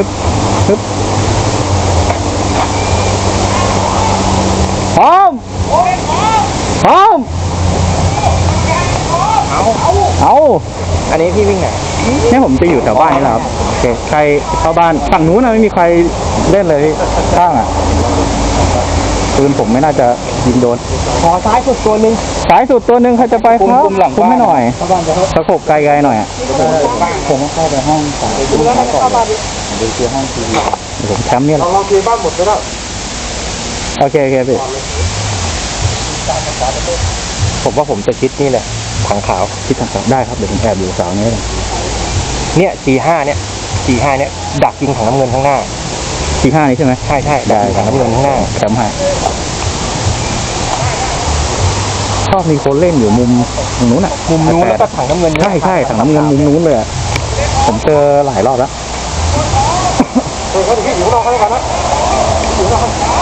ฮึบฮึบพร้อมพร้อมเอาเอาอันนี้พี่วิ่งไหนเนี่ยผมจะอยู่แถวบ้านนี่แหละครับโอเคใครเข้าบ้านฝั่งนู้นนะไม่มีใครเล่นเลยพี่ข้างอะปืนผมไม่น่าจะยิงโดนขอซ้ายสุดตัวหนึ่ง สายสุดตัวหนึ่งใครจะไปครับคุมหลังคุมบ้านให้หน่อยเข้าบ้านจะเข้าตะขบไกลๆหน่อยอะผมเข้าไปห้องสามดูแล้วเข้าบ้านดิดูคือห้องทีวีเดี๋ยวผมแคมป์เนี่ยแหเราละเราคือบ้านหมดแล้วโอเคโอเคพี่ผมว่าผมจะคิดนี่แหละถังขาวคิดทางได้ครับเดี๋ยวผมแอบอยู่เสานี้เลยเนี่ย G5 เนี่ย G5 เนี่ยดักยิงถังน้ำเงินข้างหน้าทีห้านี้ใช่ไหมใช่ใช่ดักยิงถังน้ำเงินข้างหน้าแคมป์ให้ ชอบมีคนเล่นอยู่มุมตรงนู้นอะมุมนู้นแล้วก็ถังน้ำเงินใช่ใช่ถังน้ำเงินมุมนู้นเลยอะผมเจอหลายรอบแล้วเออเขาถึงที่อยู่ข้างนอกเขาแล้วกันนะอยู่ข้างนอก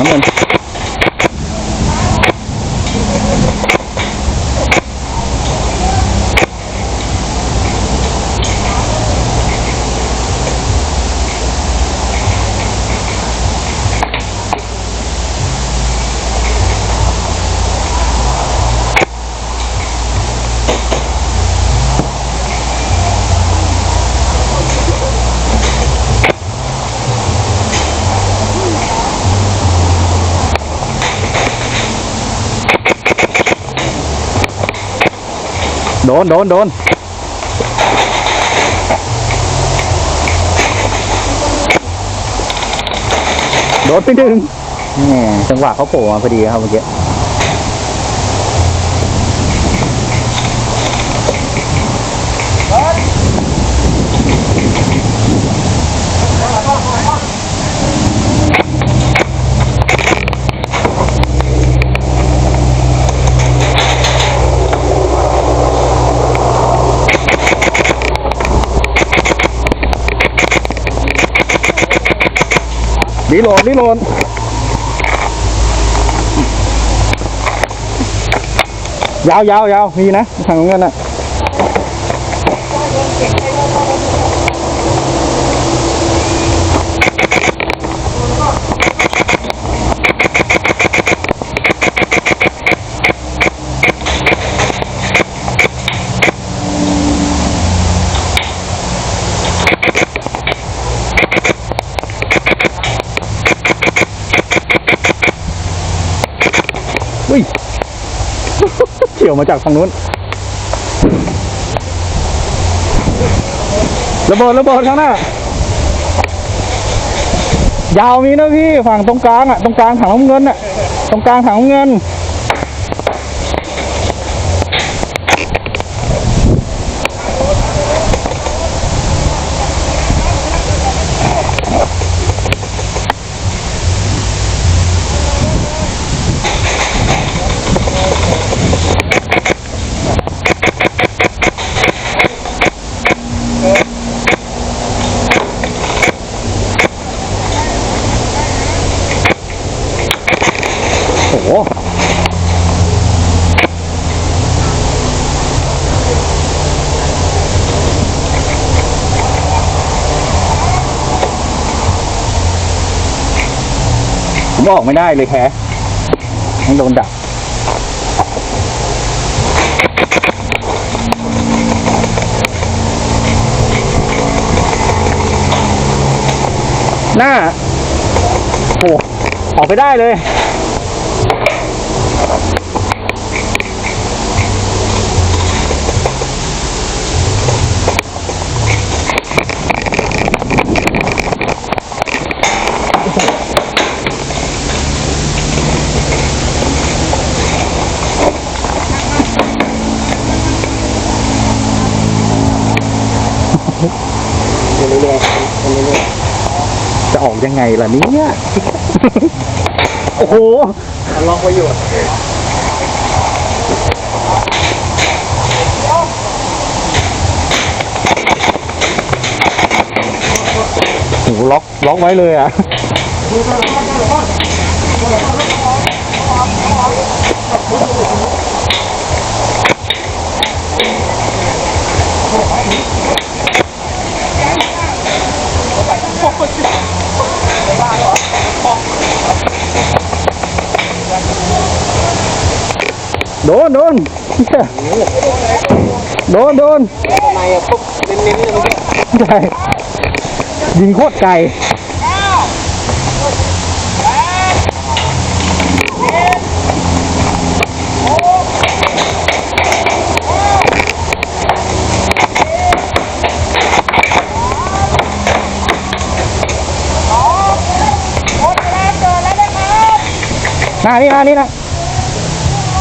ถั โดนโดนโดนโดนไปหนึ่งนี่จังหวะเขาโผล่มาพอดีครับเมื่อกี้ รีโหลดรีโหลดยาวยาวยาวมีนะทางเงินอะ อุ้ย เฉียวมาจากฝั่งนู้นระเบิดระเบิดข้างหน้ายาวมีนะพี่ฝั่งตรงกลางอะตรงกลางถังน้ำเงินอะตรงกลางถังน้ำเงิน ออกไม่ได้เลยแพ้ต้องโดนดักหน้าโอ้ออกไปได้เลย ยๆเรื่อยจะออกยังไงล่ะเนี่ยโอ้โหลองไปอยู่โอ้โหล็อกล็อกไว้เลยอะ โดนโดนโดนโดนในอะปุ๊บเน้นๆเลยใช่ยิงโคตรไกลหน้านี่หน้านี่นะ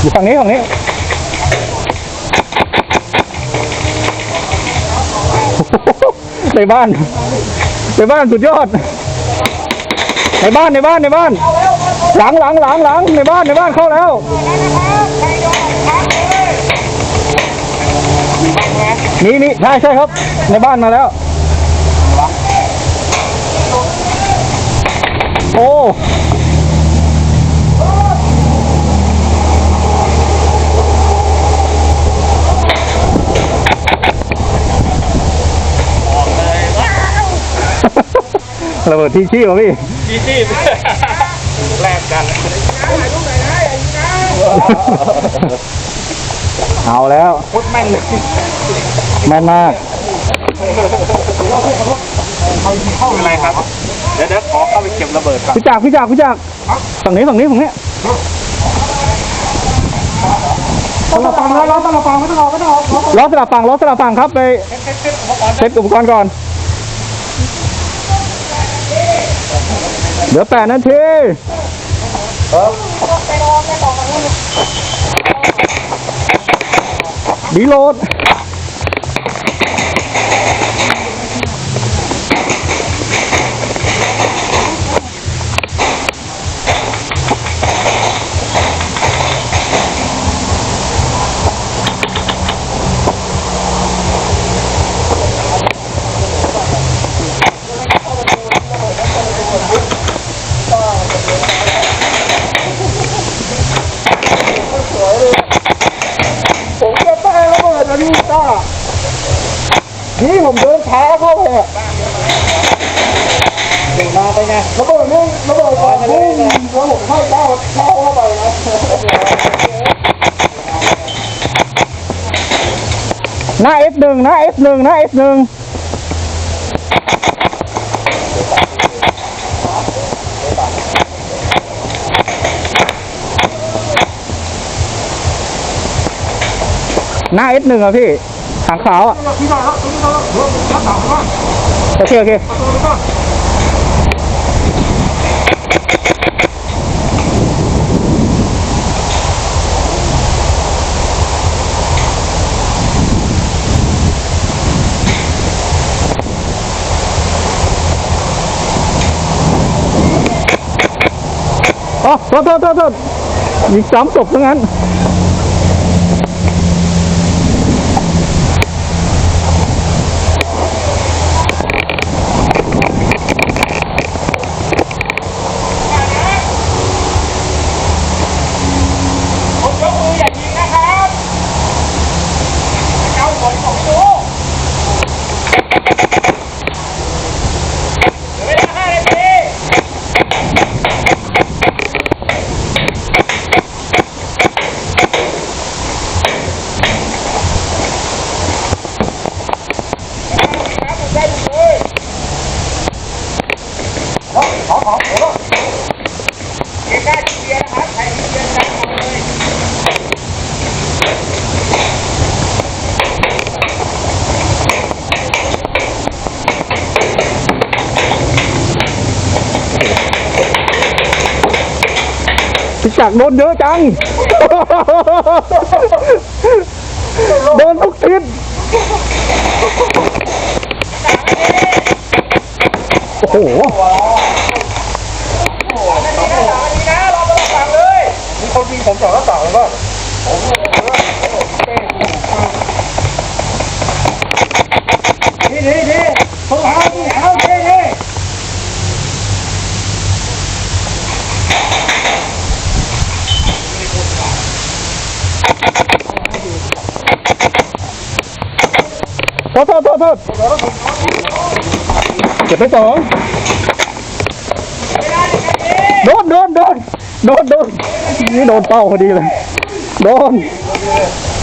อยู่ฝั่งนี้ฝั่งนี้ในบ้านในบ้านสุดยอด ในบ้านในบ้านในบ้าน หลังหลังหลังหลังในบ้านในบ้านเข้าแล้วนี่นี่ใช่ใช่ครับ ในบ้านมาแล้ว โอ้ ระเบิดที่ชี้วะพี่จีจีแลกกันเอาแล้วโคตรแม่นเลยแม่นมาก เข้าอะไรครับ เดี๋ยวเดี๋ยวขอเข้าไปเก็บระเบิดก่อนพี่จักรพี่จักรพี่จักรฝั่งนี้ฝั่งนี้ฝั่งนี้ต้องมาฟังแล้วเราต้องมาฟังไม่ต้องออกไม่ต้องออกล้อสลับฝั่งล้อสลับฝั่งครับไปเซ็ตอุปกรณ์ก่อน เดี๋ยวแปดนาทีดีโหลด ผมเดินช้าเข้าไปอะดินมาไปไงระเบิดนี่ระเบิดก่อนพุ่งแล้วผมเข้าเจ้าเข้าเข้าไปนะหน้า F1 หน้า F1 หน้า F1 หน้า S1 อะพี่ หางขาวอะที่ได้แล้วที่ได้แล้วเดี๋ยวนับสามว่าโอเคโอเคโอ้โทษโทษโทษยิงซ้ำศพทั้งนั้น ผมยกมืออย่ายิงนะครับเอาผลของดูเหลือเวลาห้านาที ขอขอเดี๋ยวเกียร์ได้เกียร์นะครับใครมีเกียร์จับเอาเลย พี่ จักรโดนเยอะจัง โดนทุกทิศโอ้โห นาทีนะสามนาทีนะรอ ดีดีดีเขาหาที่เอาดีดี โทษโทษโทษโทษเก็บไปสองโดนโดนโดนโดนโดนนี่โดนเป้าพอดีเลย โดน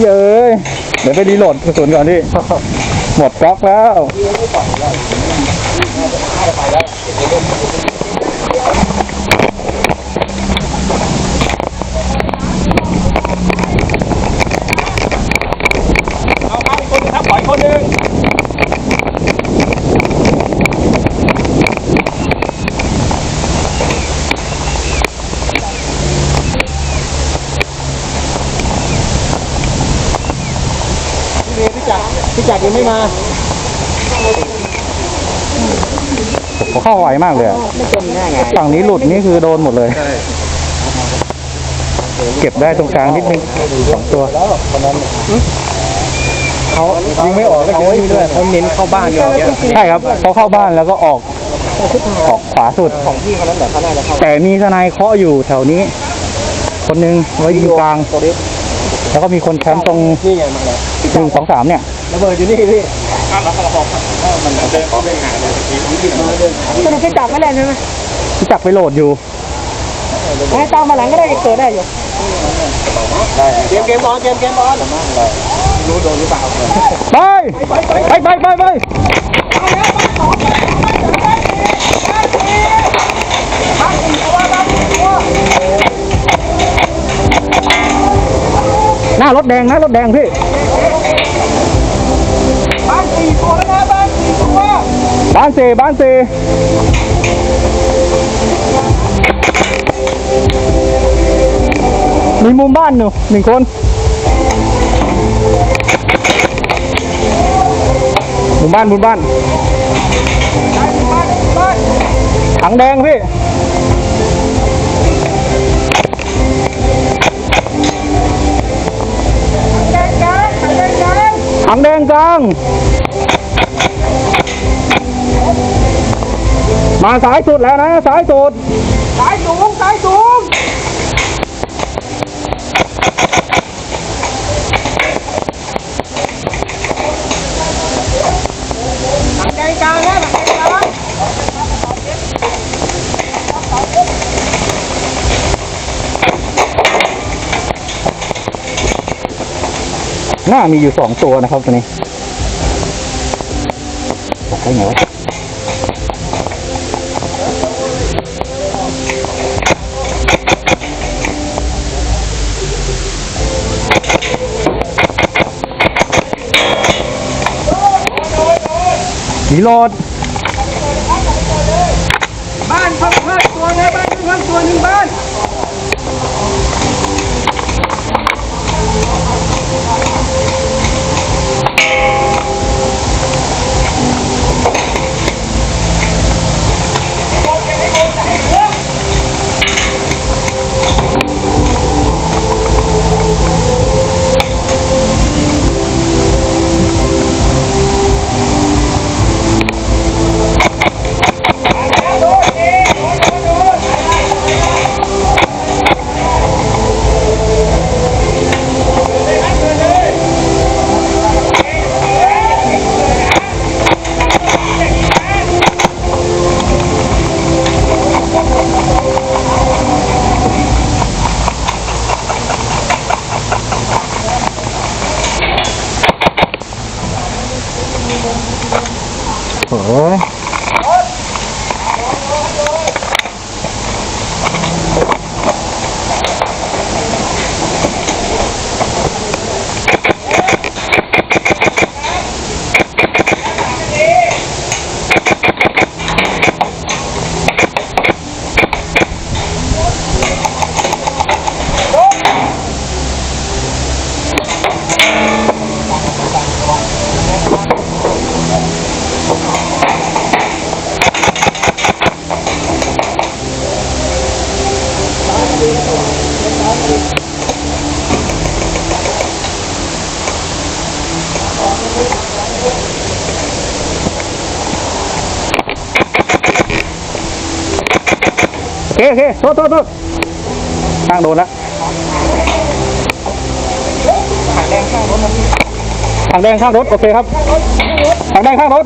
เย้ยเดี๋ยวไปรีโหลดกระสุนก่อนดิหมดก๊อกแล้ว เอาครับคนนึงครับปล่อยคนนึงพี่จักรพี่จักรยังไม่มา ผมเข้าไวมากเลยอะฝั่งนี้หลุดนี่คือโดนหมดเลย เก็บได้ตรงกลางนิดนึงสองตัวเขายิงไม่ออกเขาไม่ด้วยเขาเน้นเข้าบ้านอย่างเงี้ยใช่ครับเขาเข้าบ้านแล้วก็ออกออกขวาสุดของพี่เขานั้นแหละเขาน่าจะเข้าแต่มีทนายเคาะอยู่แถวนี้ คนหนึ่งไว้ยิงกลางตัวนี้แล้วก็มีคนแคมป์ตรงนี่ไงมันเลย หนึ่งสองสามเนี่ยระเบิดอยู่นี่พี่สรุปจะจับไม่ได้ใช่ไหมที่จักรไปโหลดอยู่ให้ตามมาหลังก็ได้เกิดได้อยู่เกมเกมบอลเกมเกมบอลรู้โดนหรือเปล่าไปไปไปไปไปหน้ารถแดงนะรถแดงพี่ บ้านสี่ตัวแล้วนะบ้านสี่ตัว บ้านเซบ้านเซมีมุมบ้านอยู่หนึ่งคนมุมบ้านมุมบ้านถังแดงพี่ถังแดงกลาง มาสายสุดแล้วนะสายสุด สายสูงสายสูงหลังใจกลางนะหลังใจกลางหน้ามีอยู่สองตัวนะครับตัวนี้บอกได้ไงวะ สีโลด บ้านเพัเพิ่มตัวไงบ้านเพิ่มตัวหนึ่งบ้าน ษโทษโทษข้างโดนแล้วถังแดงข้างรถถังแดงข้างรถโอเคครับถังแดงข้างรถ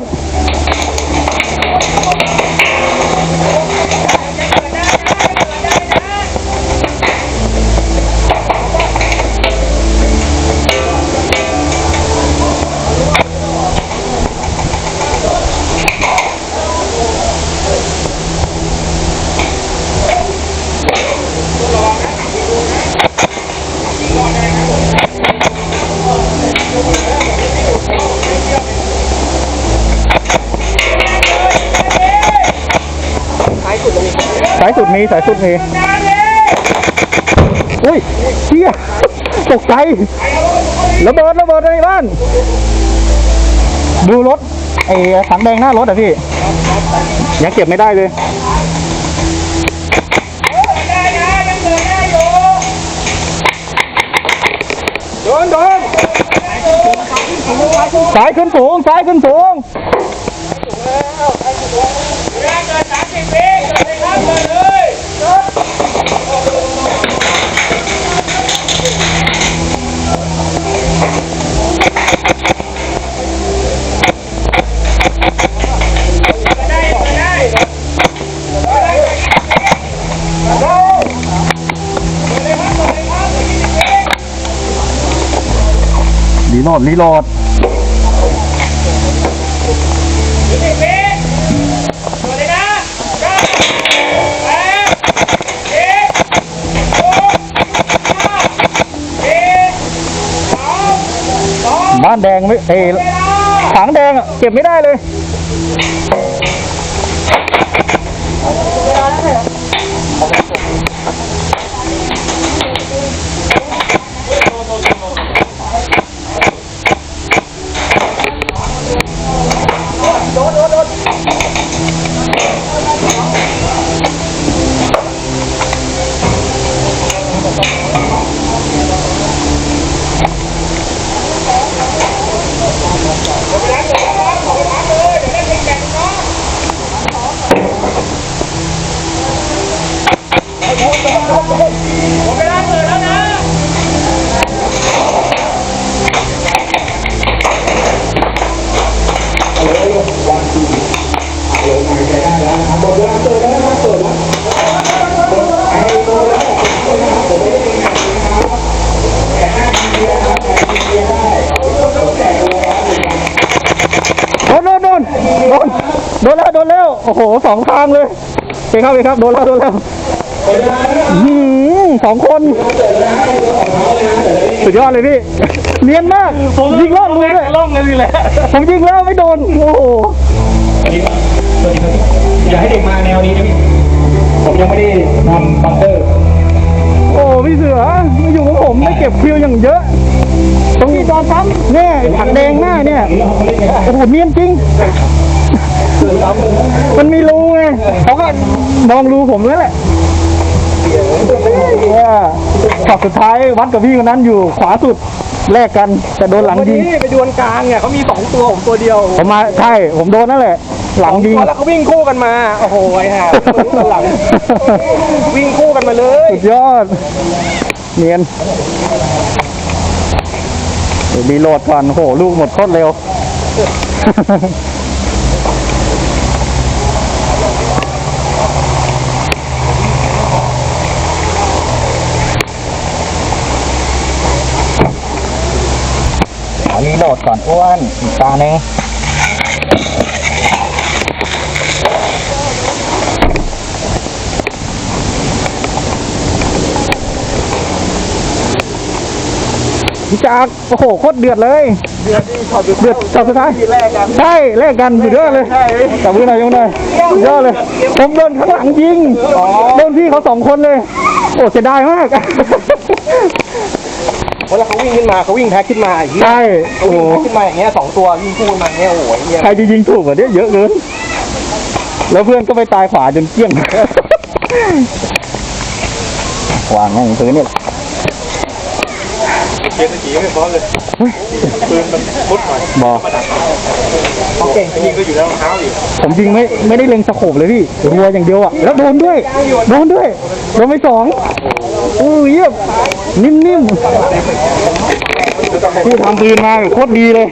สายสุดมีสายสุดมีอุ้ยเฮียตกใจระเบิดระเบิดในบ้าน ดูรถไอ้ถังแดงหน้ารถอะพี่ยังเก็บไม่ได้เลยโดนโดนสายขึ้นสูงสายขึ้นสูง รีโหลดรีโหลด บ้านแดงไอ้ถังแดงอะเก็บไม่ได้เลย โอเคครับโอเคครับโดนแล้วโดนแล้วหืมสองคน สุดยอดเลยพี่ เนียนมากยิงรอดมือด้วยล่องกันนี่แหละ ผมยิงแล้วไม่โดน โอ้โหอย่าให้เด็กมาแนวนี้นะพี่ ผมยังไม่ได้ทำบังเกอร์ โอ้พี่เสือมาอยู่กับผมได้เก็บคิวอย่างเยอะตรงนี้ตอนซ้ำเนี่ยไอ้ถังแดงหน้าเนี่ยโอ้โหเนียนจริง มันมีรูไงเขาก็มองรูผมแล้วแหละว่าช็อตสุดท้ายวัดกับพี่คนนั้นอยู่ขวาสุดแลกกันแต่โดนหลังวันยิงนี้ไปดวลกลางเนี่ยเขามีสองตัวผมตัวเดียว ผมมาใช่ผมโดนนั่นแหละ หลังยิงแล้วเขาวิ่งคู่กันมา โอ้โหไอ้ห่าหลัง วิ่งคู่กันมาเลยสุดยอด เนียนดีโหลดก่อนโอ้โหลูกหมดโคตรเร็ว อันนี้โหลดก่อนอ้วนอีกตาหนึ่งพี่จากโอ้โหโคตรเดือดเลย เดือดที่ช็อตเดือดช็อตสุดท้ายที่แรกกันใช่แลกกันสุดยอดเลยจับมือหน่อยยกหน่อยสุดยอดเลย ผมโดนข้างหลังยิงโดนพี่เขาสองคนเลย โอ้เสียดายมาก เพราะแล้วเขาวิ่งขึ้นมาเขาวิ่งแพ็คขึ้นมาอย่างเงี้ยใช่เขาโอ้วิ่งแพ็คขึ้นมาอย่างเงี้ยสองตัววิ่งคู่กันมาอย่างเงี้ยโอ้โหไอ้เหี้ยใครจะยิงถูกกว่านี้เยอะเกินแล้วเพื่อนก็ไปตายขวาจนเกลี้ยง วางแม่งพื้นเนี่ยเกียร์ตะกี้ไม่พร้อมเลย ปืนมันมุดหน่อยบอกเก่งยิงก็อยู่แล้วเท้าอยู่ผมยิงไม่ไม่ได้เล็งสโคบเลยพี่รัวอย่างเดียวอะแล้วโดนด้วยโดนด้วยโดนไปสองอู้เยี่ยมนิ่มๆพี่ทำปืนมาโคตรดีเลย